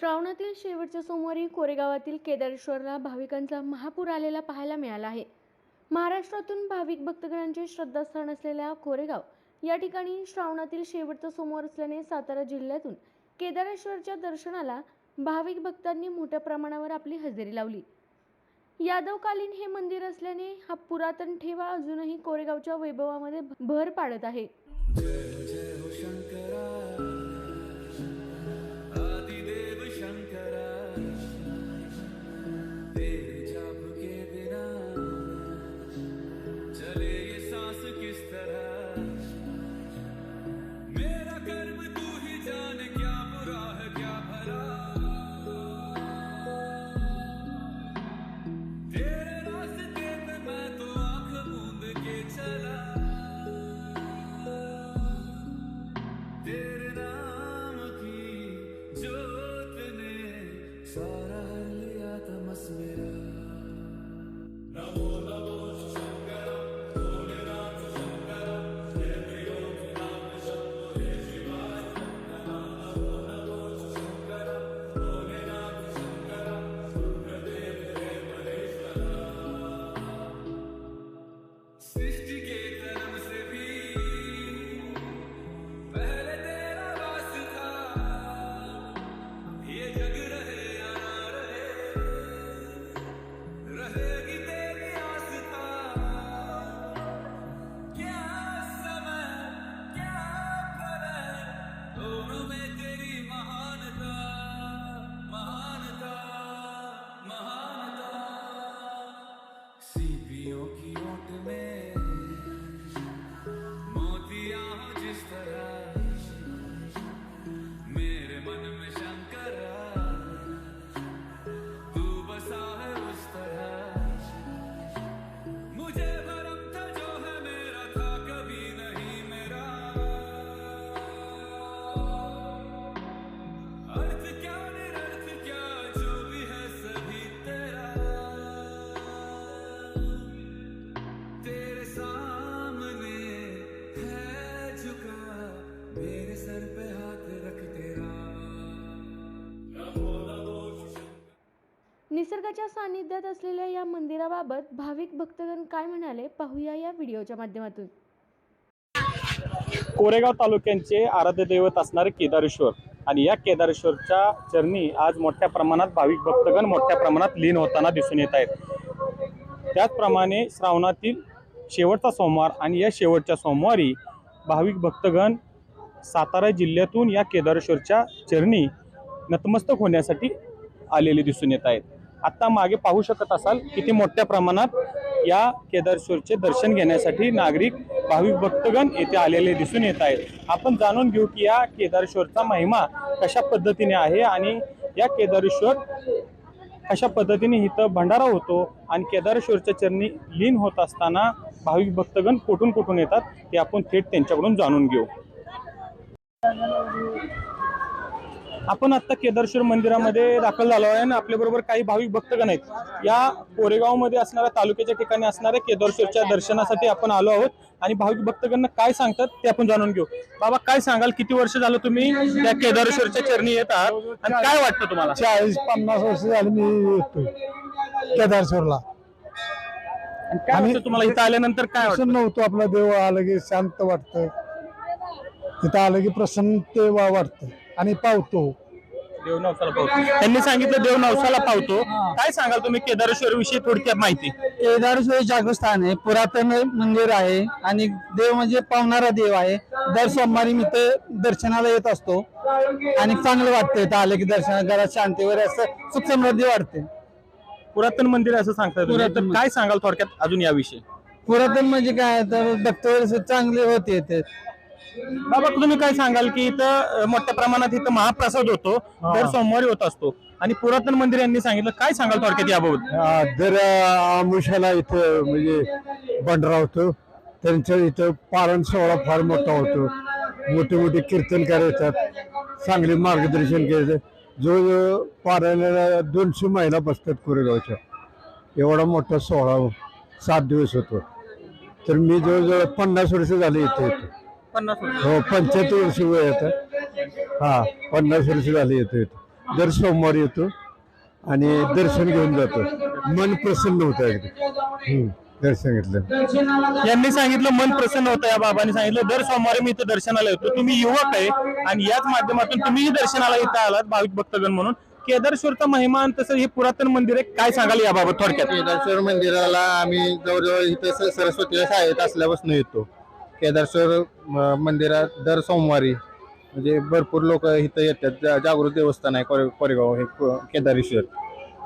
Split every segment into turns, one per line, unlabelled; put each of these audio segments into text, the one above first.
श्रावणातील शेवटच्या सोमवारी कोरेगावातील केदारेश्वरला भाविकांचा महापूर आलेला पाहायला मिळाला आहे. महाराष्ट्रातून भाविक भक्तगणांचे श्रद्धास्थान असलेल्या कोरेगाव या ठिकाणी श्रावणातील शेवटचा सोमवार असल्याने सातारा जिल्ह्यातून केदारेश्वरच्या दर्शनाला भाविक भक्तांनी मोठ्या प्रमाणावर आपली हजेरी लावली. यादवकालीन हे मंदिर असल्याने हा पुरातन ठेवा अजूनही कोरेगावच्या वैभवामध्ये भर पाडत आहे. निसर्गाच्या सानिध्यात असलेल्या या मंदिराबाबत भाविक भक्तगण काय म्हणाले पाहूया या व्हिडिओच्या माध्यमातून.
कोरेगाव तालुक्यांचे आराध्य दैवत असणारे केदारेश्वर आणि या केदारेश्वरच्या चरणी आज मोठ्या प्रमाणात भाविक भक्तगण मोठ्या प्रमाणात लीन होताना दिसून येत आहेत. त्याचप्रमाणे श्रावणातील शेवटचा सोमवार आणि या शेवटच्या सोमवारी भाविक भक्तगण सातारा जिल्ह्यातून या केदारेश्वरच्या चरणी नतमस्तक होण्यासाठी आलेले दिसून येत आहेत. आत्ता मागे पाहू शकत असाल किती मोठ्या प्रमाणात या केदारेश्वरचे दर्शन घेण्यासाठी नागरिक भाविक भक्तगण येथे आलेले दिसून येत आहेत. आपण जाणून घेऊ की या केदारेश्वरचा महिमा कशा पद्धतीने आहे आणि या केदारेश्वर कशा पद्धतीने इथं भंडारा होतो आणि केदारेश्वरच्या चरणी लीन होत असताना भाविक भक्तगण कुठून कुठून येतात ते आपण थेट त्यांच्याकडून जाणून घेऊ. आपण आता केदारेश्वर मंदिरामध्ये दाखल झालो आहे आणि आपल्याबरोबर काही भाविक भक्तगण आहेत. या कोरेगावमध्ये असणाऱ्या तालुक्याच्या ठिकाणी असणाऱ्या केदारेश्वरच्या दर्शनासाठी आपण आलो आहोत आणि भाविक भक्तगण काय सांगतात ते आपण जाणून घेऊ. बाबा काय सांगाल? किती वर्ष झालं तुम्ही त्या केदारेश्वरच्या चरणी येत आहात आणि काय वाटतं तुम्हाला?
चाळीस पन्नास वर्ष झाली मी येतोय केदारेश्वरला.
आणि काय वाटतं तुम्हाला? इथं आल्यानंतर काय वाटतं?
प्रसन्न होतो आपला देव आलं की शांत वाटतं. इथं आलं की प्रसन्न वाटतं. आणि पावतो.
देव नवसाला पावतो. त्यांनी सांगितलं देव नवसाला पावतो. काय सांगाल तुम्ही केदारेश्वर विषयी थोडक्यात माहिती?
केदारेश्वर जागृत आहे पुरातन मंदिर आहे आणि देव म्हणजे पावणारा देव आहे. दर सोमवारी मी ते दर्शनाला येत असतो. आणि चांगलं वाटतं इथं आलं की दर्शन घरात शांती वगैरे असं सुख समृद्धी वाटते.
पुरातन मंदिर असं सांगतात.
पुरातन मंदिर.
काय सांगाल थोडक्यात अजून याविषयी?
पुरातन म्हणजे काय? तर भक्त वगैरे चांगले होते
बाबा तुम्ही काय सांगाल की इथं मोठ्या प्रमाणात इथं महाप्रसाद होतो दर सोमवारी होत असतो. आणि पुरातन मंदिर यांनी सांगितलं काय सांगाल थोडक्यात याबाबत?
दर आमुषाला इथं म्हणजे बंडरा होतो. त्यांच्या इथं पारण सोहळा फार मोठा होतो. मोठे मोठे कीर्तनकार येतात. चांगले मार्गदर्शन केलं. जो पारायणाला दोनशे महिला बसतात कोरेगावच्या. एवढा मोठा सोहळा सात दिवस होतो. तर मी जवळजवळ पन्नास वर्ष झाले इथे येतो
पन्नास वर्ष.
हो पंच्याहत्तर वर्ष वय आता. हा पन्नास वर्ष झाले येतो इथे. दर सोमवारी येतो आणि दर्शन घेऊन जातो. मन प्रसन्न होतं अगदी. हम्म, दर्शन घेतलं.
यांनी सांगितलं मन प्रसन्न होतं या बाबांनी सांगितलं. दर सोमवारी मी इथं दर्शनाला येतो. तुम्ही युवक आहे आणि याच माध्यमातून तुम्ही दर्शनाला इथं आलात भाविक भक्तगण म्हणून. केदारेश्वरचा महिमा आणि तसं हे पुरातन मंदिर आहे काय सांगाल याबाबत थोडक्यात?
केदारेश्वर मंदिराला आम्ही जवळजवळ इथे सरस्वतीला शाळेत असल्यापासून येतो. केदारेश्वर मंदिरात दर सोमवारी म्हणजे भरपूर लोक इथं येतात. जा- जागृत देवस्थान आहे कोरे- कोरेगाव हे केदारेश्वर.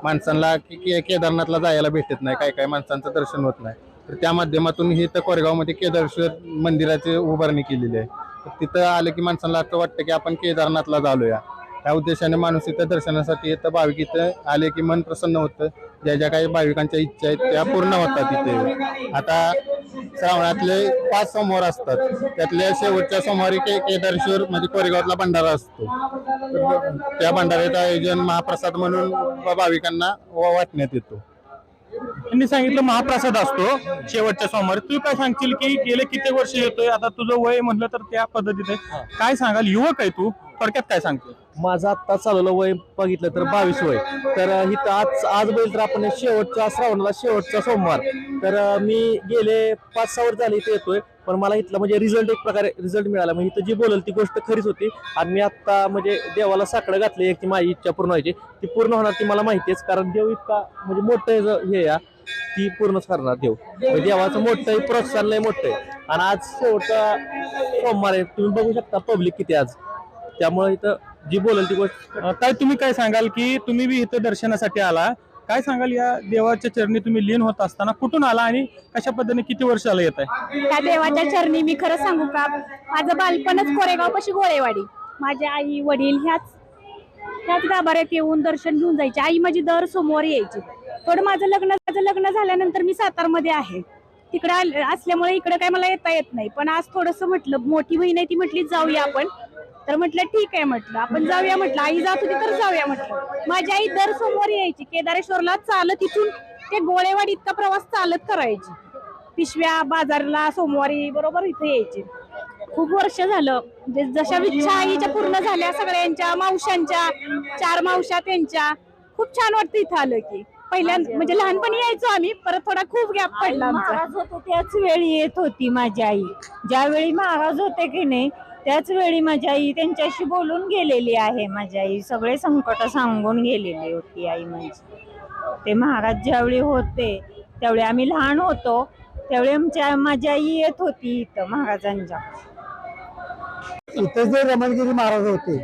माणसांना की के- केदारनाथला जायला भेटत नाही काय काय माणसांचं दर्शन होत नाही. तर त्या माध्यमातून हे तर कोरेगावमध्ये केदारेश्वर मंदिराची उभारणी केलेली आहे. तर तिथं आलं की माणसांना असं वाटतं की आपण केदारनाथला जालोया त्या उद्देशाने माणूस इथं दर्शनासाठी येतं भाविक इथं आले की मन प्रसन्न होतं. ज्या ज्या काही भाविकांच्या इच्छा आहेत त्या पूर्ण होतात तिथे आता श्रावणातले पाच सोमवार असतात. त्यातल्या शेवटच्या सोमवारी के केदारेश्वर म्हणजे कोरेगावातला भंडारा असतो. त्या भंडाऱ्याचं आयोजन महाप्रसाद म्हणून भाविकांना वाटण्यात येतो.
त्यांनी सांगितलं महाप्रसाद असतो शेवटच्या सोमवारी. तू काय सांगशील की गेले किती वर्ष येतोय? आता तुझं वय म्हटलं तर त्या पद्धतीत आहे. काय सांगाल? युवक आहे तू. थोडक्यात काय सांगतो
माझं आत्ता चालवलं वय बघितलं तर बावीस वय. तर इथं आज आज बघितलं तर आपण शेवटच्या श्रावणाला शेवटचा सोमवार. तर मी गेले पाच सहा वर्ष झाले इथे येतोय. पण मला इथला म्हणजे रिझल्ट एक प्रकारे रिझल्ट मिळाला. म्हणजे इथं जी बोलल ती गोष्ट खरीच होती. आणि मी आत्ता म्हणजे देवाला साकडं घातली एक ती माझी इच्छा पूर्ण व्हायची. ती पूर्ण होणार ती मला माहितीच कारण देव इतका म्हणजे मोठं आहे हे या ती पूर्णच करणार देव. म्हणजे देवाचं मोठं आहे प्रोत्साहन लय मोठं आहे. आणि आज शेवटचा सोमवार आहे. तुम्ही बघू शकता पब्लिक किती आज. त्यामुळे इथं जी बोलल ती गोष्ट.
अं, ताई तुम्ही काय सांगाल की तुम्ही बी इथं दर्शनासाठी आला. काय सांगाल या देवाच्या चरणी तुम्ही लीन होत असताना? कुठून आला आणि कशा पद्धतीने किती वर्ष आलं येत आहे?
त्या देवाच्या चरणी मी खरं सांगू का? माझं बालपणच कोरेगाव पाशी गोळेवाडी. माझ्या आई वडील ह्याच ह्याच गाभाऱ्यात येऊन दर्शन घेऊन जायचे. आई माझी दर सोमवारी यायची. थोडं माझं लग्न माझं लग्न झाल्यानंतर मी सातारमध्ये आहे. तिकडे असल्यामुळे इकडे काय मला येता येत नाही. पण आज थोडस म्हटलं मोठी बहीण आहे ती म्हटली जाऊया आपण. तर म्हटलं ठीक आहे म्हटलं. आपण जाऊया म्हटलं. आई जात होती तर जाऊया म्हटलं. माझी आई दर सोमवारी यायची केदारेश्वरला चालत इथून ते गोळेवाडी इतका प्रवास चालत करायची. पिशव्या बाजारला सोमवारी बरोबर इथे यायचे. खूप वर्ष झालं. म्हणजे जशा इच्छा आईच्या पूर्ण झाल्या सगळ्यांच्या मावशांच्या चार मावशा त्यांच्या. खूप छान वाटतं इथं आलं की. पहिल्या म्हणजे लहानपणी यायचो आम्ही परत थोडा खूप गॅप पडला आमचा.
महाराज होते त्याच वेळी येत होती माझी आई. ज्यावेळी महाराज होते की नाही त्याच वेळी माझी आई त्यांच्याशी बोलून गेलेली आहे. माझी आई सगळे संकट सांगून गेलेली होती आई माझी ते महाराज ज्यावेळी होते त्यावेळी आम्ही लहान होतो त्यावेळी आमच्या माझी आई येत होती इथं महाराजांच्या.
इथे जे रमणगिरी महाराज होते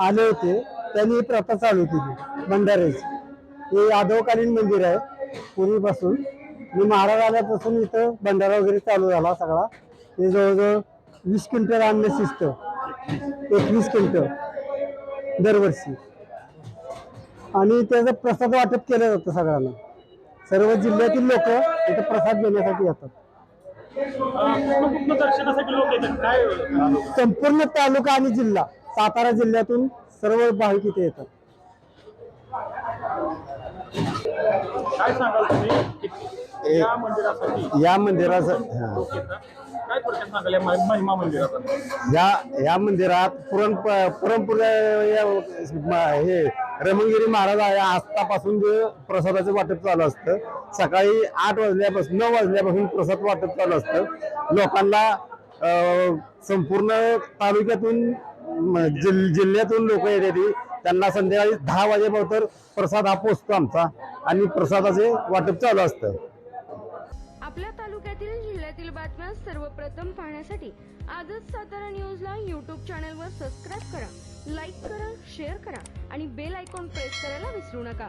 आले होते त्यांनी ही प्रथा चालू केली भंडाऱ्याची हे यादवकालीन मंदिर आहे पूर्वीपासून. मी महाराज आल्यापासून इथं भंडारा वगैरे चालू झाला सगळा. ते जवळजवळ वीस क्विंटल अन्न शिस्त एकवीस क्विंटल. दरवर्षी. आणि त्याचं प्रसाद वाटप केलं जातं सगळ्यांना. सर्व जिल्ह्यातील लोक इथं प्रसाद घेण्यासाठी येतात.
कुठं दर्शनासाठी लोक येतात काय
संपूर्ण तालुका आणि जिल्हा सातारा जिल्ह्यातून सर्व भाविक इथे येतात.
काय सांगाल तुम्ही? या मंदिरासाठी.
हा.
काय थोडक्यात सांगाल या महिमा मंदिराचा?
या या मंदिरात पुरण पुरणपुर हे रमणगिरी महाराज आहे आजतापासून जे प्रसादाचं वाटप चालू असतं. सकाळी आठ वाजल्यापासून नऊ वाजल्यापासून प्रसाद वाटप चालू असतं. लोकांना अं, संपूर्ण तालुक्यातून म, जिल- जिल्ह्यातून लोक येतात. त्यांना संध्याकाळी दहा वाजेपर्यंत प्रसाद हा पोचतो आमचा. आणि प्रसादाचे वाटप चालू असतं.
आपल्या तालुक्यातील बातम्या सर्वप्रथम पाहण्यासाठी आजच सातारा न्यूजला यूट्यूब चॅनलवर सबस्क्राईब करा लाईक करा शेअर करा आणि बेल आयकॉन प्रेस करायला विसरू नका.